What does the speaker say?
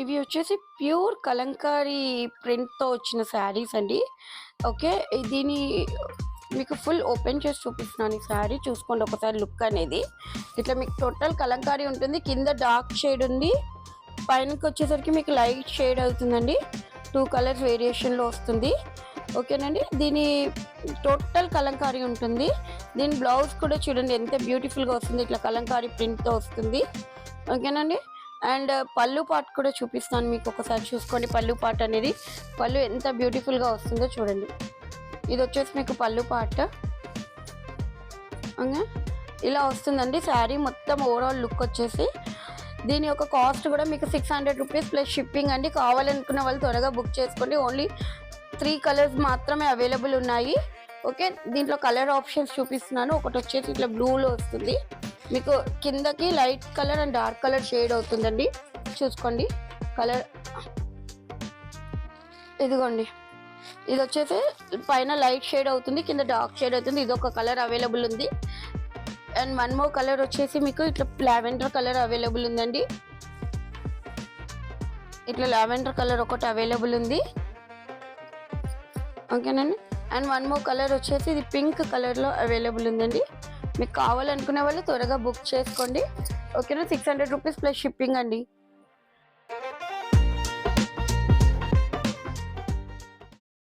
ఇవి వచ్చేసి ప్యూర్ కలంకారీ ప్రింట్తో వచ్చిన శారీస్ అండి. ఓకే దీని మీకు ఫుల్ ఓపెన్ చేసి చూపిస్తున్నాను. ఈ శారీ చూసుకోండి ఒకసారి లుక్ అనేది. ఇట్లా మీకు టోటల్ కలంకారీ ఉంటుంది. కింద డార్క్ షేడ్ ఉంది. పైనకి వచ్చేసరికి మీకు లైట్ షేడ్ అవుతుందండి. టూ కలర్స్ వేరియేషన్లో వస్తుంది. ఓకేనండి? దీని టోటల్ కలంకారీ ఉంటుంది. దీని బ్లౌజ్ కూడా చూడండి ఎంత బ్యూటిఫుల్గా వస్తుంది. ఇట్లా కలంకారీ ప్రింట్తో వస్తుంది. ఓకేనండి? అండ్ పళ్ళు పాట్ కూడా చూపిస్తాను మీకు ఒకసారి చూసుకోండి. పళ్ళు పాట్ అనేది పళ్ళు ఎంత బ్యూటిఫుల్గా వస్తుందో చూడండి. ఇది వచ్చేసి మీకు పళ్ళు పాట్. ఇలా వస్తుందండి. శారీ మొత్తం ఓవరాల్ లుక్ వచ్చేసి దీని యొక్క కాస్ట్ కూడా మీకు six hundred rupees plus shipping అండి. కావాలనుకున్న వాళ్ళు త్వరగా బుక్ చేసుకోండి. ఓన్లీ త్రీ కలర్స్ మాత్రమే అవైలబుల్ ఉన్నాయి. ఓకే? దీంట్లో కలర్ ఆప్షన్స్ చూపిస్తున్నాను. ఒకటి వచ్చేసి ఇట్లా బ్లూలో వస్తుంది. మీకు కిందకి light colour and dark colour shade అవుతుందండి. చూసుకోండి. కలర్ ఇదిగోండి. ఇది వచ్చేసి పైన లైట్ షేడ్ అవుతుంది కింద డార్క్ షేడ్ అవుతుంది. ఇది ఒక కలర్ అవైలబుల్ ఉంది. అండ్ వన్ మోర్ కలర్ వచ్చేసి మీకు ఇట్లా లావెండర్ కలర్ అవైలబుల్ ఉందండి. ఇట్లా లావెండర్ కలర్ ఒకటి అవైలబుల్ ఉంది. ఓకేనండి. అండ్ వన్ మోర్ కలర్ వచ్చేసి ఇది పింక్ కలర్లో అవైలబుల్ ఉందండి. మీకు కావాలనుకునే వాళ్ళు త్వరగా బుక్ చేసుకోండి. ఓకేనా? Six hundred rupees plus shipping అండి.